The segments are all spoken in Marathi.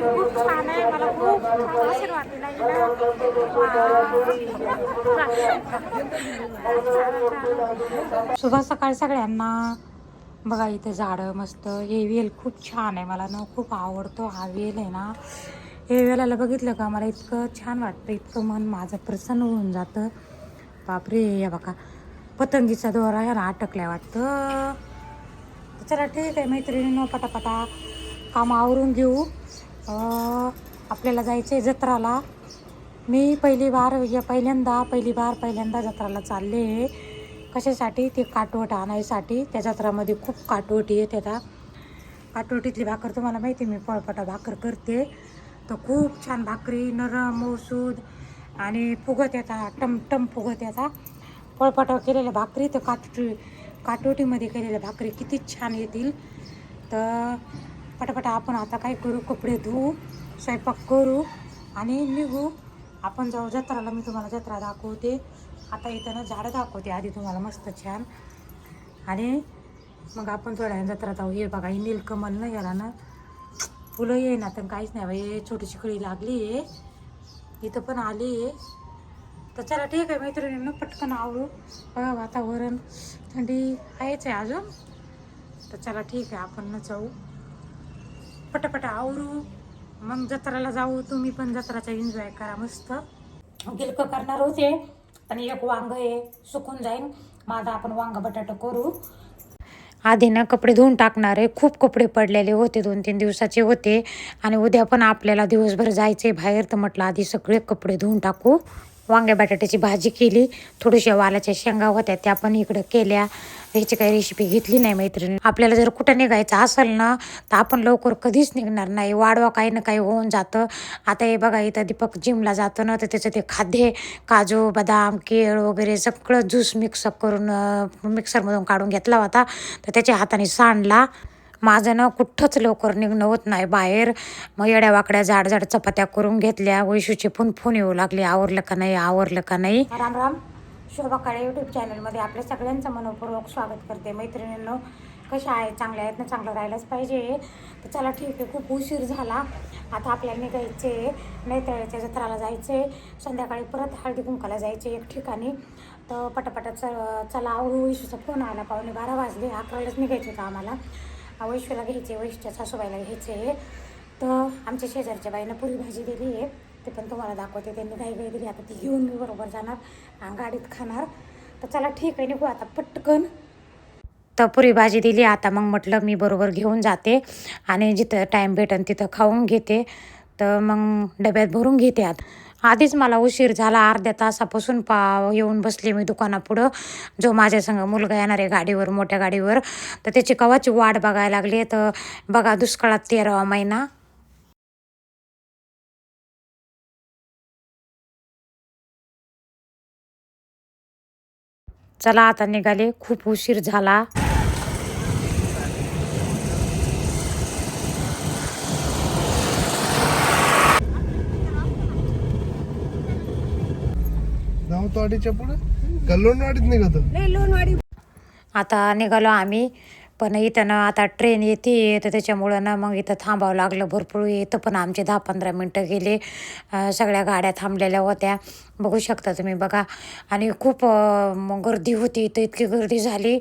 खूप छान आहे. मला खूप छान आशीर्वाद दिला शुभ सकाळ सगळ्यांना. बघा इथे झाडं मस्त. हे खूप छान आहे. मला ना खूप आवडतो हा वेल आहे ना. हे बघितलं का? मला इतकं छान वाटतं. इतकं मन माझं प्रसन्न होऊन जातं. बापरे या बघा. पतंगीचा दोरा ह्याला अटकल्या वाटतं. चला ठीक आहे मैत्रिणीनं पटापटा काम आवरून घेऊ. आपल्याला जायचं आहे जत्राला. मी पहिली बार या पहिल्यांदा पहिली बार पहिल्यांदा जत्राला चालले कशासाठी? ते काटवट आणायसाठी. त्या जत्रामध्ये खूप काटवटी येते आता काटवटीतली भाकर तुम्हाला माहिती आहे, मी पळपटा भाकर करते. तर खूप छान भाकरी नरम मौसूद आणि फुगत येता टमटम फुगत येता पळपटा केलेल्या भाकरी तर काटोटी काटोटीमध्ये केलेल्या भाकरी किती छान येतील. तर पटापटा आपण आता काय करू कपडे धुवू स्वयंपाक करू आणि निघू. आपण जाऊ जत्राला मी तुम्हाला जत्रा दाखवते. आता येताना झाडं दाखवते आधी तुम्हाला मस्त छान. आणि मग आपण थोड्या जत्रा जाऊ. हे बघा ही नीलकमल ना याला ना फुलं ये ना तर काहीच नाही. बाई छोटीशी कळी लागली आहे. इथं पण आली आहे. तर चला ठीक आहे मैत्रिणींना पटकन आवडू बघा वातावरण थंडी आहेच आहे अजून. तर चला ठीक आहे आपण न जाऊ. पटापट आवरू. मग जत्राला जाऊ तुम्ही पण जत्राचा एन्जॉय करा मस्त. गिलक करणार होते पण एक वांग आहे सुकून जाईन. माझा आपण वांग बटाटा करू. आधी ना कपडे धुवून टाकणार आहे. खूप कपडे पडलेले होते दोन तीन दिवसाचे होते. आणि उद्या पण आपल्याला दिवसभर जायचे बाहेर तर म्हटलं आधी सगळे कपडे धुवून टाकू. वांग्या बटाट्याची भाजी केली. थोड्याशा वालाच्या शेंगा होत्या त्या पण इकडं केल्या. ह्याची काही रेसिपी घेतली नाही मैत्रिणी. आपल्याला जर कुठं निघायचं असेल ना तर आपण लवकर कधीच निघणार नाही. वाढवा काही ना काही होऊन जातं. आता हे बघा इथं दीपक जिमला जातं ना तर त्याचं ते खाद्य काजू बदाम केळ वगैरे सगळं ज्यूस मिक्सअप करून मिक्सरमधून काढून घेतला होता. तर त्याच्या हाताने सांडला. माझं ना कुठंच लवकर निघणं होत नाही. बाहेर मग येड्या वाकड्या जाड जाड चपात्या करून घेतल्या. वैशूचे फोन फोन येऊ लागले. आवरलं का नाही? आवरलं का नाही? राम राम. शोभा काळे यूट्यूब चॅनलमध्ये आपल्या सगळ्यांचं मनपूर्वक स्वागत करते. मैत्रिणींनो कशा आहेत? चांगल्या आहेत ना? चांगलं राहिलंच पाहिजे. तर चला ठीक आहे. खूप उशीर झाला. आता आपल्याला निघायचे नैतळ्याच्या जत्राला जायचे. संध्याकाळी परत हळदी कुंकाला जायचे एक ठिकाणी. तर पटापटा च चला आवडू वैशूचा फोन आला. पावणे बारा वाजले. अकरालाच निघायचं होतं आम्हाला. आ, घ्यायचे वैशूच्या सासूबाईला घ्यायचे. तर आमच्या शेजारच्या बाईनं पुरी भाजी दिली आहे. ते पण तुम्हाला दाखवते. त्यांनी काही काही दिली. आता ती घेऊन मी बरोबर जाणार. गाडीत खाणार. तर चला ठीक आहे निघू आता पटकन. तर पुरी भाजी दिली. आता मग म्हटलं मी बरोबर घेऊन जाते. आणि जिथं टाईम भेटेन तिथं खाऊन घेते. तर मग डब्यात भरून घेते आत. आधीच मला उशीर झाला अर्ध्या तासापासून पा येऊन बसले मी दुकानापुढं. जो माझ्या संग मुलगा येणार आहे गाडीवर मोठ्या गाडीवर. तर त्याची कवाची वाट बघायला लागली. तर बघा दुष्काळात तेरावा महिना. चला आता निघाले. खूप उशीर झाला. धावतवाडीच्या पुढे? कल्लोणवाडीत निघत. आता निघालो आम्ही पण इथं ना आता ट्रेन येते तर त्याच्यामुळं ना मग इथं थांबावं लागलं भरपूर इथं पण आमचे दहा पंधरा मिनटं गेले. अं, सगळ्या गाड्या थांबलेल्या होत्या. बघू शकता तुम्ही बघा. आणि खूप अं, गर्दी होती इथं इतकी गर्दी झाली.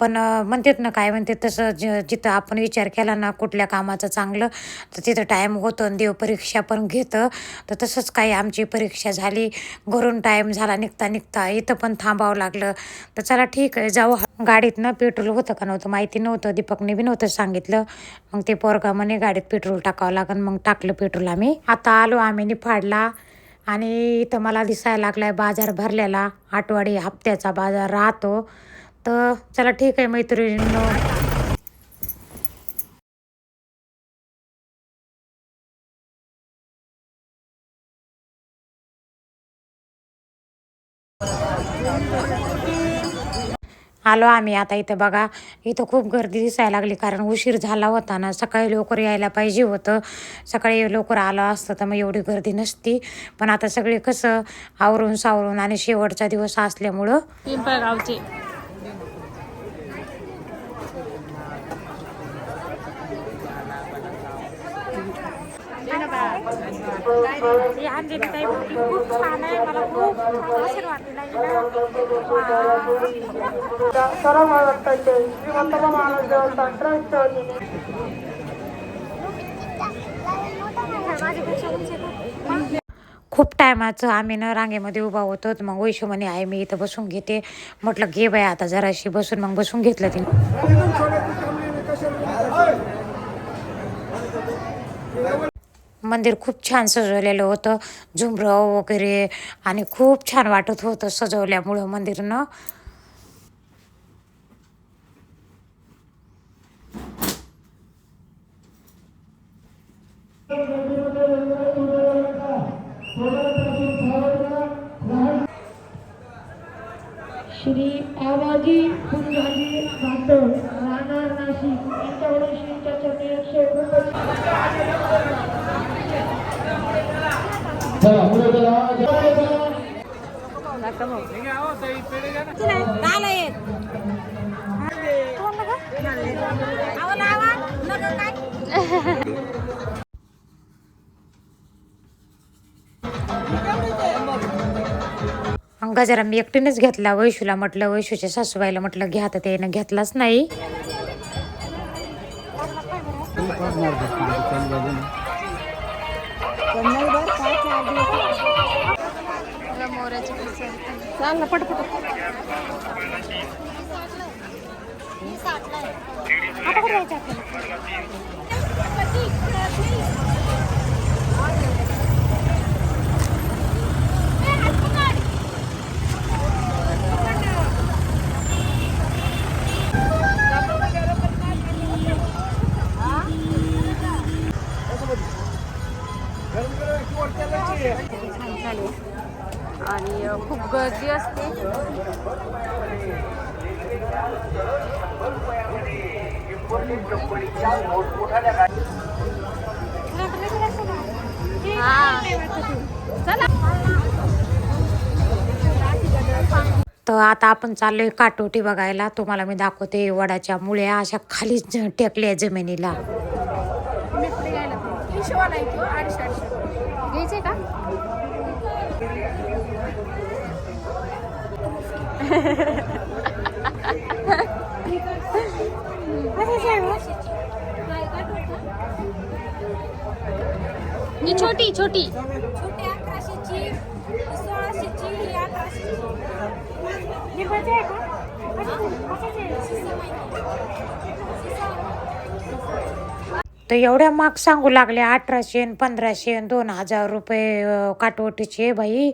पण म्हणतात ना काय म्हणते तसं ज जिथं आपण विचार केला ना कुठल्या कामाचं चांगलं तर तिथं टाईम होतो आणि देव परीक्षा पण घेतं. तर तसंच काही आमची परीक्षा झाली घरून टाईम झाला निघता निघता इथं पण थांबावं लागलं. तर चला ठीक आहे जाऊ. गाडीत ना पेट्रोल होतं का नव्हतं माहिती नव्हतं. दीपकने बी नव्हतं सांगितलं. मग ते पोरगा म्हणे गाडीत पेट्रोल टाकावं लागेल मग टाकलं पेट्रोल आम्ही. आता आलो आम्ही निफाडला आणि इथं मला दिसायला लागलाय बाजार भरलेला. आठवडी हप्त्याचा बाजार राहतो. तर चला ठीक आहे मैत्रिणींनो. आलो आम्ही आता इथं बघा. इथं खूप गर्दी दिसायला लागली कारण उशीर झाला होता ना. सकाळी लवकर यायला पाहिजे होतं. सकाळी लवकर आलं असतं तर मग एवढी गर्दी नसती. पण आता सगळे कसं आवरून सावरून आणि शेवटचा दिवस असल्यामुळं पिंपळगावचे. ही अंजली ताई बोलली खूप छान आहे मला खूप छान आशीर्वाद दिला हिनं. खूप टायमाचं आम्ही न रांगेमध्ये उभा होतो मग वैशू म्हणे आहे मी इथं बसून घेते. म्हटलं घे बाय आता जराशी बसून. मग बसून घेतलं तिने. मंदिर खूप छान सजवलेलं होतं. झुमरं वगैरे आणि खूप छान वाटत होतं सजवल्यामुळं मंदिरनं. श्री आवाजी फुलझाली राहणार नाशिक. गजरा मी एकटीनेच घेतला वैशूला म्हटलं वैशूच्या सासूबाईला म्हटलं घ्या तर त्यानं घेतलाच नाही. आणि अ, खूप गर्दी असते. तर आता आपण चाललोय काटोटी बघायला. तुम्हाला मी दाखवते वडाच्या मुळ्या अशा खाली टेकल्या जमिनीला घ्यायचे का ही छोटी छोटी. तर एवढ्या माग सांगू लागले अठराशे आणि पंधराशे आणि दोन हजार रुपये काटवटीचे बाई.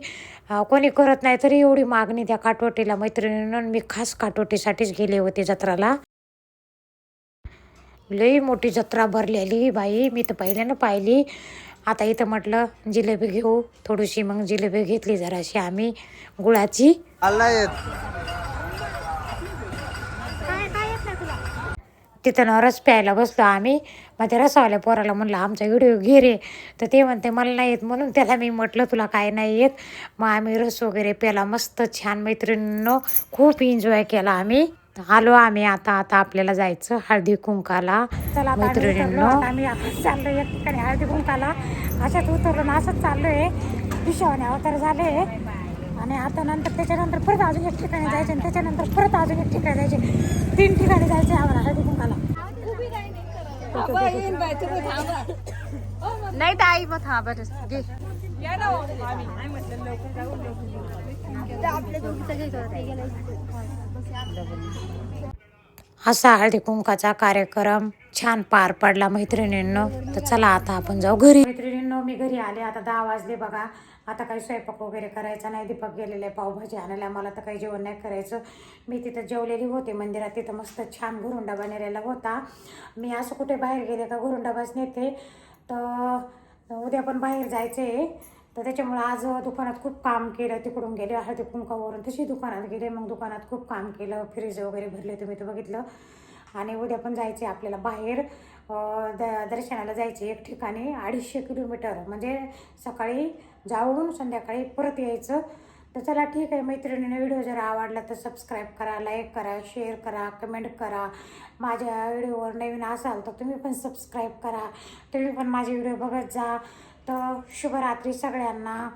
कोणी करत नाही तरी एवढी मागणी त्या काटवटीला मैत्रिणीनं मी खास काटवटीसाठीच गेले होते जत्राला. लई मोठी जत्रा भरलेली बाई मी तर पहिल्यानं पाहिली. आता इथं म्हटलं जिलेबी घेऊ थोडीशी मग जिलेबी घेतली जराशी आम्ही गुळाची आला येत तिथं ना रस प्यायला बसलो आम्ही. मग त्या रसावाल्या पोराला म्हणलं आमचा व्हिडिओ घे रे. तर ते म्हणते मला नाही येत. म्हणून त्याला मी म्हटलं तुला काय नाही येत. मग आम्ही रस वगैरे प्याला मस्त छान मैत्रिणीनं खूप एन्जॉय केला आम्ही. आलो आम्ही आता आता आपल्याला जायचं हळदी कुंकाला. मैत्रिणींनो. आम्ही चाललोय एक ठिकाणी हळदी कुंकाला. अशात उतरलो ना असंच चाललोय. विषयाने अवतार झाले. आणि आता नंतर त्याच्यानंतर परत अजून एक ठिकाणी जायचे आणि त्याच्यानंतर परत अजून एक ठिकाणी जायचे. तीन ठिकाणी जायचे आम्हाला. हळदी कुंकाला नाही तर आई मग. हा बरं घे. असा हळदी कुंकाचा कार्यक्रम छान पार पडला मैत्रिणींनो. तर चला आता आपण जाऊ घरी. मैत्रिणींनो मी घरी आले. आता दहा वाजले बघा. आता काही स्वयंपाक वगैरे करायचा नाही. दीपक गेलेले पावभाजी आणायला. मला तर काही जेवण नाही करायचं. मी तिथं जेवलेली होते मंदिरात. तिथं मस्त छान घुरुंडा बनलेला होता. मी असं कुठे बाहेर गेले का घुरुंडाबाच नेते तर उद्या पण बाहेर जायचं आहे तर त्याच्यामुळं आज दुकानात खूप काम केलं. तिकडून गेले. हळदी कुंकावरून तशी दुकानात गेले. मग दुकानात खूप काम केलं. फ्रीज वगैरे भरले. तुम्ही तर बघितलं. आणि उद्या पण जायचे आपल्याला बाहेर द दर्शनाला जायचे एक ठिकाणी अडीचशे किलोमीटर. म्हणजे सकाळी जाऊन संध्याकाळी परत यायचं. तर चला ठीक आहे मैत्रिणीने व्हिडिओ जर आवडला तर सबस्क्राईब करा लाईक करा शेअर करा कमेंट करा. माझ्या व्हिडिओवर नवीन असाल तर तुम्ही पण सबस्क्राईब करा. तुम्ही पण माझे व्हिडिओ बघत जा. तर शुभरात्री सगळ्यांना.